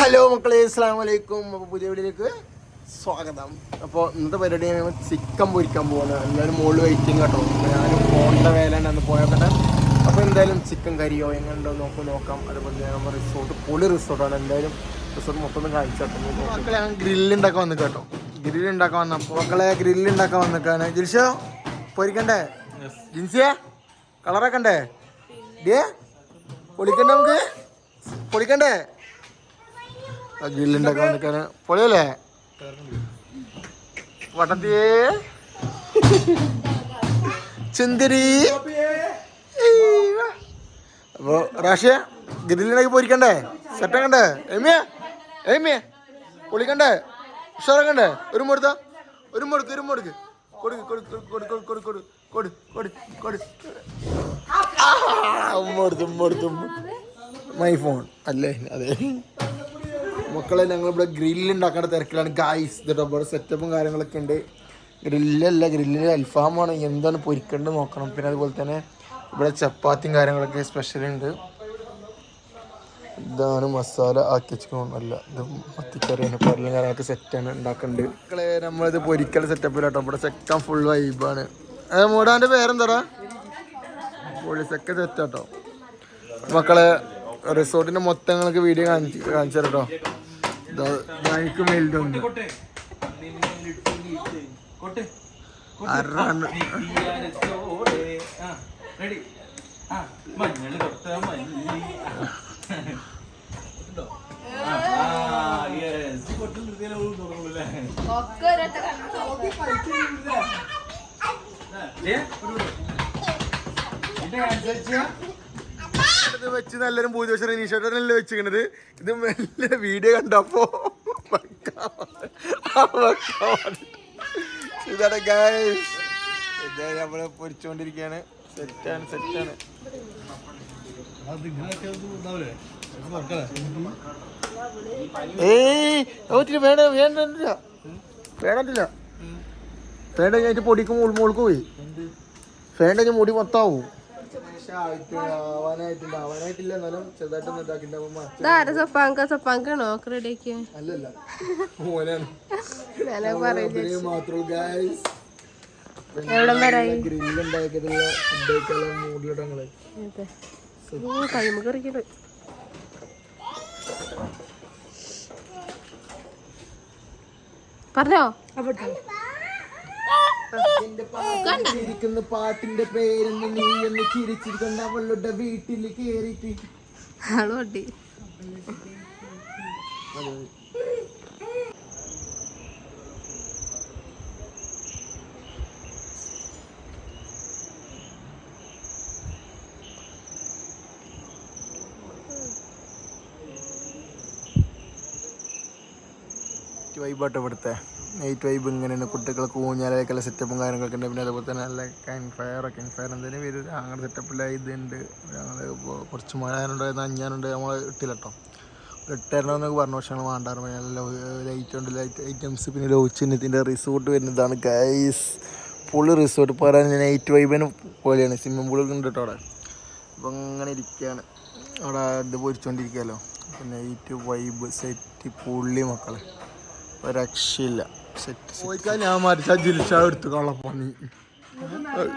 Hello മക്കളെ അസ്സാം വലൈക്കും അപ്പോൾ പുതിയ വീഡിയോയിലേക്ക് സ്വാഗതം. അപ്പോൾ ഇന്നത്തെ പരിപാടി ഞങ്ങൾ ചിക്കൻ പൊരിക്കാൻ പോകുന്നത് എല്ലാവരും മുകളിൽ വെയിറ്റിംഗ് കേട്ടോ. അപ്പോൾ ഞാൻ പോകേണ്ട വേല അന്ന് പോയാക്കട്ടെ. അപ്പോൾ എന്തായാലും ചിക്കൻ കറിയോ എങ്ങനെയുണ്ടോ നോക്കും നോക്കാം. അതുപോലെ തന്നെ നമ്മുടെ റിസോർട്ട് പൊളി റിസോർട്ടാണ് എന്തായാലും റിസോർട്ട് മൊത്തം ഒന്ന് കാണിച്ചു മക്കളെ ഞാൻ ഗ്രില്ല് ഉണ്ടാക്കാൻ വന്നു കേട്ടോ. ഗ്രില്ല് ഉണ്ടാക്കാൻ വന്നപ്പോൾ മക്കളെ ഗ്രില്ല് ഉണ്ടാക്കാൻ വന്നിക്കാണ്. ജിൽഷോ പൊരിക്കണ്ടേ? ജിൻസിയെ കളറാക്കണ്ടേ ഡേ പൊളിക്കണ്ടേ നമുക്ക്? പൊളിക്കണ്ടേ? ഗ്രില്ലുണ്ടാക്കാൻ നിൽക്കാന് പൊളിയല്ലേ? വട്ടത്തിയേ ചുന്തിരി അപ്പോ റാഷ്യ ഗ്രില്ലിനാക്കി പോയിരിക്കണ്ടേ? സെറ്റാക്കണ്ടേ എമിയ എമിയ പൊളിക്കണ്ടേ? ഉഷാറാക്കണ്ടേ? ഒരു മുടുത്ത ഒരു മുടുക്ക് ഒരു മുടുക്ക് കൊടുക്ക് കൊടുക്ക് കൊടുക്ക് കൊടുക്ക് കൊടുക്ക് കൊടുക്ക് കൊടു കൊടു കൊടു ഉമ്മടുത്ത് മൈ ഫോൺ അല്ലേ? അതെ. മക്കളെ ഞങ്ങൾ ഇവിടെ ഗ്രില്ല് ഉണ്ടാക്കേണ്ട തിരക്കിലാണ്. ഗായ്സ് ഇതിട്ടോ ഇവിടെ സെറ്റപ്പും കാര്യങ്ങളൊക്കെ ഉണ്ട്. ഗ്രില്ലല്ല ഗ്രില്ലിൽ അൽഫാമാണ് എന്താണ് പൊരിക്കേണ്ടത് നോക്കണം. പിന്നെ അതുപോലെ തന്നെ ഇവിടെ ചപ്പാത്തിയും കാര്യങ്ങളൊക്കെ സ്പെഷ്യൽ ഉണ്ട്. ഇതാണ് മസാല ആക്കി അല്ല ഇത് മത്തിക്കറിയാണ് പല്ലും കാര്യങ്ങളൊക്കെ സെറ്റാണ് ഉണ്ടാക്കുന്നുണ്ട് മക്കളെ നമ്മളിത് പൊരിക്കൽ സെറ്റപ്പിലാട്ടോ ഇവിടെ സെക്കാൻ ഫുൾ വൈബാണ് മൂടാന്റെ പേരെന്താടാ? പൊളി സെക്ക സെറ്റാട്ടോ മക്കളെ റിസോർട്ടിന്റെ മൊത്തങ്ങൾക്ക് വീഡിയോ കാണിച്ച് കാണിച്ചു കേട്ടോ ബൈക്ക് മേലിട്ടുണ്ട് മഞ്ഞൾ തൊട്ട മല്ലി. ഒരൊറ്റ കണ്ടു ഇത് വെച്ച് നല്ലൊരു ഭൂരിപക്ഷം റീഷർട്ടല്ലേ വെച്ചിരിക്കണത്? ഇത് നല്ല വീഡിയോ കണ്ടപ്പോ ഇതാണ് ഗൈസ് ഇത് നമ്മൾ പൊരിച്ചുകൊണ്ടിരിക്കുകയാണ് സെറ്റാണ് സെറ്റാണ് ഏയ് ഓറ്റില്ല വേണ്ട വേണ്ടില്ല. വേണ്ടില്ല വേണ്ട കഴിഞ്ഞിട്ട് പൊടിക്ക് മോൾ മോൾക്ക് പോയി. ഫാൻ ഞാൻ മുടി മൊത്താവും ആവാനായിട്ടില്ല ആവാനായിട്ടില്ല എന്നാലും ചെറുതായിട്ടൊന്നും ഇതാക്കിണ്ടാവുമ്പോ ഇതാര സപ്പാങ്ക സപ്പാങ്കാണോ റെഡിയാക്കിയ അല്ലല്ല. മോനാണ്. കൈമ പറഞ്ഞോ? പാട്ടിരിക്കുന്ന പാട്ടിന്റെ പേരെന്ന് നീ എന്ന് ചിരിച്ചിരിക്കൊണ്ട്. അവളുടെ വീട്ടിൽ കേറിട്ട് ആൾ വട്ടി വൈബാട്ടോ ഇവിടുത്തെ. നൈറ്റ് വൈബ് ഇങ്ങനെയാണ് കുട്ടികൾക്ക് ഊഞ്ഞാലൊക്കെയുള്ള സെറ്റപ്പും കാര്യങ്ങളൊക്കെ ഉണ്ട്. പിന്നെ അതുപോലെ തന്നെ നല്ല കൈൻ ഫയർ കൈൻ ഫയർ എന്തെങ്കിലും വരും അങ്ങനെ സെറ്റപ്പിലായി ഇതുണ്ട്. ഞങ്ങൾ കുറച്ച് മഴയാനുണ്ട് അഞ്ഞാനുണ്ട് നമ്മൾ ഇട്ടില്ല കേട്ടോ ഇട്ടായിരുന്നൊക്കെ പറഞ്ഞു പക്ഷേ ഞങ്ങൾ വേണ്ടായിരുന്നു നല്ല ലൈറ്റ് ഉണ്ട്. ലൈറ്റ് ഐറ്റംസ് പിന്നെ ലോച്ചിന് ഇതിന്റെ റിസോർട്ട് വരുന്നതാണ് ഗൈസ് പുള്ളി റിസോർട്ട് പറയാൻ നൈറ്റ് വൈബിന് പോലെയാണ്. സ്വിമ്മിംഗ് പൂളൊക്കെ ഉണ്ട് കേട്ടോ അവിടെ. അപ്പം അങ്ങനെ ഇരിക്കുകയാണ് അവിടെ ഇത് പൊരിച്ചുകൊണ്ടിരിക്കുകയല്ലോ നൈറ്റ് വൈബ് സെറ്റ് പുള്ളി മക്കളെ. രക്ഷയില്ല സെറ്റ് കോഴിക്കാൽ ഞാൻ മാറ്റിച്ചാ ജിൽഷാ എടുത്തു കള്ളപ്പന്നി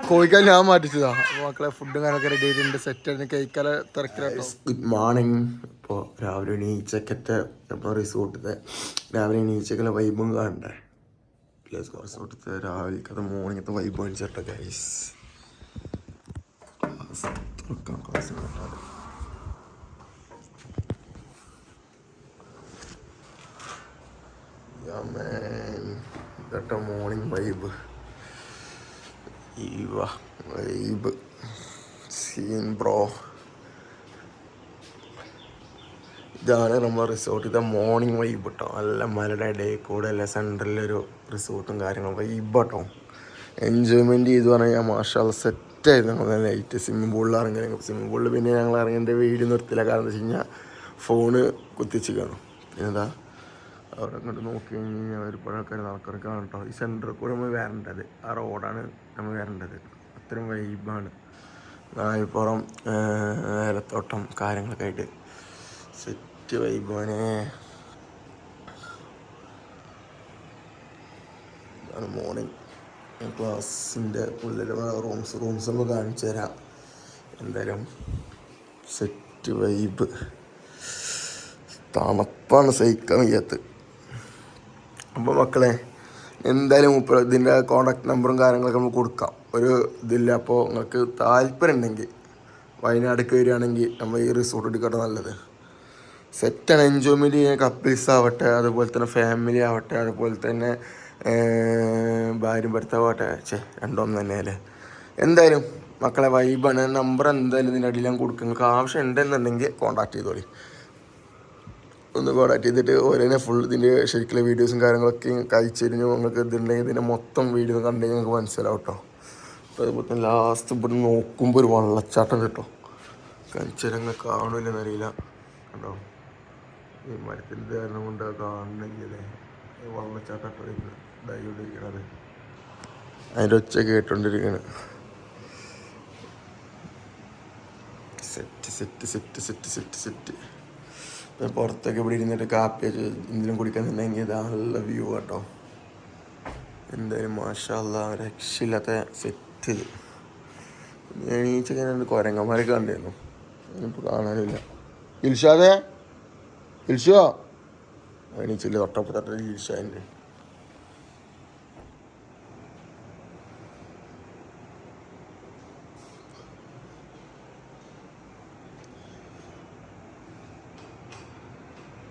കോഴിക്കാൽ ഞാൻ മാറ്റിച്ചതാ മക്കളെ ഫുഡും കാര്യമൊക്കെ റെഡി ആയിട്ടുണ്ട് സെറ്റ് ആയിട്ട് കഴിക്കാല തിരക്കിലാട്ടോ. ഗുഡ് മോർണിംഗ് ഇപ്പോൾ രാവിലെ എണീച്ചക്കത്തെ ഇപ്പോൾ റിസോർട്ടിലെ രാവിലെ എണീച്ചക്കുള്ള വൈബും കാണണ്ടേ? പ്ലേസ് റിസോർട്ടിത്തെ രാവിലത്തെ മോർണിംഗത്തെ വൈബ് കാണിച്ചിട്ടോ ഗൈസ് ക്ലാസ് തുറക്കാം ക്ലാസ് കണ്ടാലും ഇതട്ട morning vibe vibe scene bro ഇതാണ് നമ്മളെ റിസോർട്ടിന്റെ മോർണിംഗ് വൈബ് കേട്ടോ നല്ല മലയുടെ ഡേ കൂടെ അല്ല സെൻട്രലൊരു റിസോർട്ടും കാര്യങ്ങളും. വൈബ് കേട്ടോ എൻജോയ്മെന്റ് ചെയ്തു പറഞ്ഞാൽ മാഷാൽ സെറ്റായിരുന്നു ഞങ്ങൾ നൈറ്റ് സ്വിമ്മിംഗ് പൂളിൽ ഇറങ്ങി. സ്വിമ്മിംഗ് പൂളിൽ പിന്നെ ഞങ്ങൾ ഇറങ്ങിയതിന്റെ വീട് നിർത്തില്ല. കാരണം എന്താ വെച്ച് കഴിഞ്ഞാൽ ഫോണ് കുത്തിച്ച് കാണും. പിന്നെന്താ? അവരങ്ങോട്ട് നോക്കി കഴിഞ്ഞ് കഴിഞ്ഞാൽ ഒരുപാടൊക്കെ നടക്കാൻ കേട്ടോ ഈ സെന്ററിൽ കൂടെ നമ്മൾ വരേണ്ടത്. ആ റോഡാണ് നമ്മൾ വരേണ്ടത്. അത്രയും വൈബാണ്. നായ്പുറം വേലത്തോട്ടം കാര്യങ്ങളൊക്കെ ആയിട്ട്. സെറ്റ് വൈബാണ് ആണ് മോർണിംഗ്. ക്ലാസ്സിന്റെ ഉള്ളിൽ റൂംസ് റൂംസ് നമ്മൾ കാണിച്ചു തരാം. എന്തായാലും സെറ്റ് വൈബ്. താമപ്പാണ് സഹിക്കാൻ വയ്യാത്തത് അപ്പോൾ മക്കളെ എന്തായാലും മുപ്പത് ഇതിന്റെ കോണ്ടാക്ട് നമ്പറും കാര്യങ്ങളൊക്കെ നമുക്ക് കൊടുക്കാം. ഒരു ഇതില്ല അപ്പോൾ നിങ്ങൾക്ക് താല്പര്യം ഉണ്ടെങ്കിൽ വയനാടേക്ക് വരികയാണെങ്കിൽ നമ്മൾ ഈ റിസോർട്ട് എടുക്കട്ടെ നല്ലത്. സെറ്റാണ് എൻജോയ്മെന്റ് ചെയ്യാൻ കപ്പിൾസ് ആവട്ടെ അതുപോലെ തന്നെ ഫാമിലി ആവട്ടെ അതുപോലെ തന്നെ ഭാര്യ ഭർത്താവട്ടെ ചേ രണ്ടോന്ന് തന്നെ അല്ലേ? എന്തായാലും മക്കളെ വൈബാണ് നമ്പർ എന്തായാലും ഇതിന്റെ അടിയിൽ ഞാൻ കൊടുക്കും. നിങ്ങൾക്ക് ആവശ്യം ഉണ്ടെന്നുണ്ടെങ്കിൽ കോൺടാക്ട് ചെയ്തോളി. ഒന്ന് കോൺടാക്ട് ചെയ്തിട്ട് ഓരോന്നെ ഫുൾ ഇതിന്റെ ശരിക്കുള്ള വീഡിയോസും കാര്യങ്ങളൊക്കെ കഴിച്ചു കഴിഞ്ഞു നിങ്ങൾക്ക് ഇതുണ്ടെങ്കിൽ ഇതിന്റെ മൊത്തം വീഡിയോ കണ്ടെങ്കിൽ നിങ്ങൾക്ക് മനസ്സിലാവും കേട്ടോ അപ്പോൾ അതുപോലെ തന്നെ ലാസ്റ്റ് ഇവിടെ നോക്കുമ്പോൾ ഒരു വള്ളച്ചാട്ടം കേട്ടോ കാണില്ലെന്ന് അറിയില്ല കണ്ടോ? ഈ മരത്തിന്റെ കാരണം കൊണ്ട് കാണണമെങ്കിൽ വള്ളച്ചാട്ടം ഇതായിക്കൊണ്ടിരിക്കണത് അതിന്റെ ഒച്ച കേട്ടോണ്ടിരിക്കണത് set set set set set set പുറത്തൊക്കെ ഇവിടെ ഇരുന്നിട്ട് കാപ്പി എന്തിനും കുടിക്കാൻ നിന്നെങ്കിൽ ഇതാ നല്ല വ്യൂ കേട്ടോ. എന്തായാലും മാഷല്ല രക്ഷയില്ലാത്ത സെറ്റ് എണീച്ചൊക്കെ രണ്ട് കുരങ്ങന്മാരൊക്കെ കണ്ടിരുന്നു. ഇനിയിപ്പോൾ കാണാനില്ല. ഇൽഷാദേ? ഇൽഷോ? എണീച്ചില്ല തൊട്ടപ്പുറത്തെ ഇൽഷാന്റെ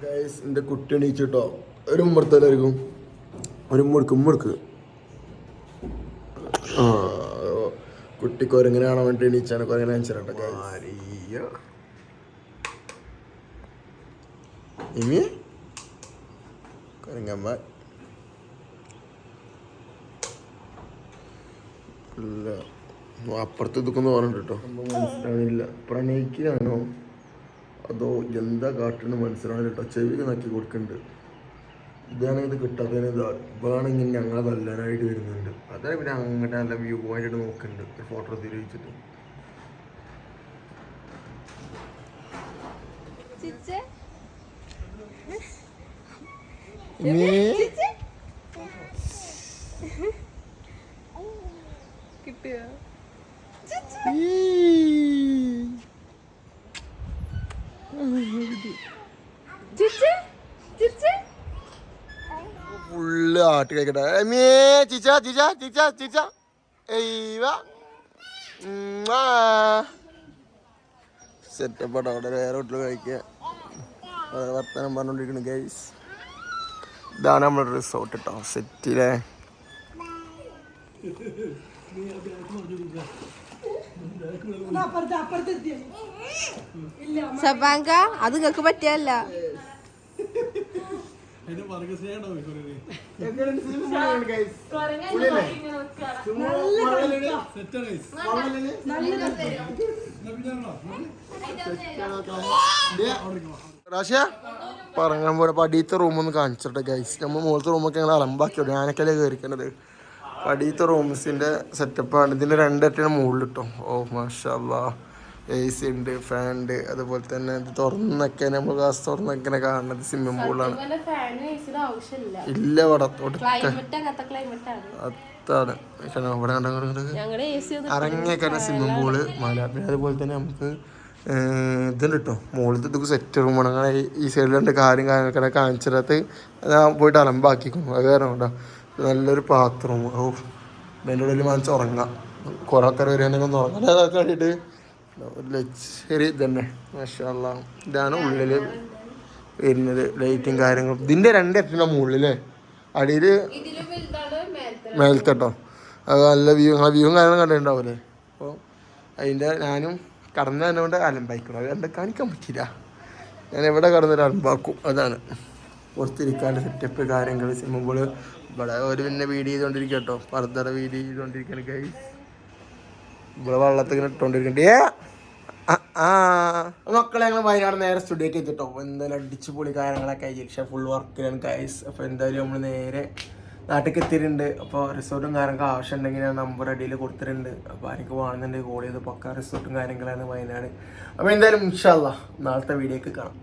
ഗൈസ് എന്റെ കുട്ടി എണീച്ചിട്ടോ? ഒരു ഉമ്മർത്തലായിരിക്കും ഒരു മുടുക്ക് മുടുക്ക് ആ കുട്ടി കൊരങ്ങനെ കാണാൻ വേണ്ടി എണീച്ചാണ് കൊരങ്ങനെ അയച്ചിട്ടോ ഇനി? കൊരങ്ങമ്മ ഇല്ല. അപ്പുറത്ത് ഇതൊക്കെ ഒന്ന് പറഞ്ഞിട്ടോ മനസ്സിലാവണില്ല പ്രണയിക്കുകയാണോ? അതോ എന്താ കാട്ടിന് മനസ്സിലാണ് കേട്ടോ ചെവി നക്കി കൊടുക്കുന്നുണ്ട് ഇതാണെങ്കിൽ ഇത് കിട്ടാത്തതിന് ഇതാണെങ്കിൽ ഞങ്ങളെ തല്ലാനായിട്ട് വരുന്നുണ്ട്. അതാണ് പിന്നെ അങ്ങനെ നല്ല വ്യൂ പോയിന്റ് നോക്കുന്നുണ്ട് ഒരു ഫോട്ടോ തിരിച്ചിട്ട് കിട്ടിയോ ഫുള്ള് കേൾക്കട്ടെ. മേ ചിച്ച ചിച്ച ചിച്ച ചിച്ച. എയ്വ അവിടെ വേറെ വീട്ടിൽ കഴിക്കുക. വർത്തമാനം പറഞ്ഞുകൊണ്ടിരിക്കുന്നു ഗൈസ് ഇതാണ് നമ്മുടെ റിസോർട്ട് കേട്ടോ സെറ്റിലെ സബാങ്ക അത് നിങ്ങൾക്ക് പറ്റിയല്ല പ്രാശ്യ പറഞ്ഞാൽ പോലെ പടിയത്തെ റൂമൊന്ന് കാണിച്ചിട്ടെ ഗൈസ് നമ്മൾ മുകളിലത്തെ റൂമൊക്കെ ഞങ്ങൾ അലമ്പാക്കിയോ? ഞാനൊക്കെയല്ലേ കയറിക്കണത് പടിയത്തെ റൂംസിന്റെ സെറ്റപ്പാണ് ഇതിന്റെ മുകളിൽ കിട്ടും ഓ മാഷാ എ സി ഉണ്ട് ഫാൻ ഉണ്ട് അതുപോലെ തന്നെ ഇത് തുറന്നൊക്കെ നമ്മൾ ഗ്ലാസ് തുറന്നൊക്കെ കാണുന്നത് സ്വിമ്മിംഗ് പൂളാണ് ഇല്ല ഇവിടെ ആണ് അത്താണ് ഇവിടെ ഇറങ്ങിയൊക്കെ സ്വിമ്മിംഗ് പൂൾ മല പിന്നെ അതുപോലെ തന്നെ നമുക്ക് ഇതുണ്ട് കേട്ടോ മുകളിലത്തെ ഇതൊക്കെ സെറ്റ് റൂമാണ് അങ്ങനെ ഈ- സൈഡിൽ രണ്ട് കാര്യം കാര്യങ്ങളൊക്കെ കാണിച്ചിടത്ത് ഞാൻ പോയിട്ട് അലമ്പാക്കിക്കും അത് കാരണം കേട്ടോ നല്ലൊരു ബാത്റൂം ഓ അതിന്റെ ഉള്ളിൽ മനസ്സ് ഉറങ്ങാം കുറേ ആൾക്കാർ വരുവാണെങ്കിൽ ഒന്ന് ഉറങ്ങാം. അതൊക്കെ വേണ്ടിയിട്ട് ഒരു ഇതന്നെ. തന്നെ മാഷാല്ല. ഇതാണ് ഉള്ളിൽ വരുന്നത് ലൈറ്റും കാര്യങ്ങളും. ഇതിന്റെ രണ്ട് എട്ടിന്റെ മുകളിലേ അടിയിൽ ഇതിലും വലുതാണ് മേലത്തെ മേലത്തെ അത് നല്ല വ്യൂ ആ വ്യൂവും കാര്യങ്ങളും കണ്ടിട്ടുണ്ടാവില്ലേ അപ്പോൾ അതിന്റെ ഞാനും കടന്നു തന്നുകൊണ്ട് അലമ്പായിക്കണം. അത് കണ്ട് കാണിക്കാൻ പറ്റില്ല ഞാൻ എവിടെ കടന്നൊരു അലമ്പാക്കും. അതാണ്. പുറത്തിരിക്കാനുള്ള സെറ്റപ്പ് കാര്യങ്ങൾ സിമ്മുമ്പോൾ ഇവിടെ ഒരു പിന്നെ വീഡിയോ ചെയ്തുകൊണ്ടിരിക്കുക കേട്ടോ പർദ്ദയുടെ വീഡിയോ ചെയ്തുകൊണ്ടിരിക്കുകയാണ് കൈ ഇവിടെ വെള്ളത്തിൽ ഇങ്ങനെ ഇട്ടോണ്ടിരിക്കണ്ടേ. മക്കളെ ഞങ്ങൾ വയനാട് നേരെ സ്റ്റുഡിയോക്ക് എത്തിട്ടോ. എന്തായാലും അടിച്ച് പൊളി കാര്യങ്ങളൊക്കെ ആയി. പക്ഷേ ഫുൾ വർക്കിലാണ് കൈസ് അപ്പോൾ എന്തായാലും നമ്മൾ നേരെ നാട്ടിലേക്ക് എത്തിയിട്ടുണ്ട്. അപ്പോൾ റിസോർട്ടും കാര്യങ്ങളൊക്കെ ആവശ്യം ഉണ്ടെങ്കിൽ ഞാൻ നമ്പർ അടിയിൽ കൊടുത്തിട്ടുണ്ട്. അപ്പോൾ ആർക്ക് വേണമെന്നുണ്ടെങ്കിൽ കോൾ ചെയ്ത് പക്ക. റിസോർട്ടും കാര്യങ്ങളാണ് വയനാട്. അപ്പോൾ എന്തായാലും ഇൻഷാല്ല നാളത്തെ വീഡിയോക്ക് കാണാം.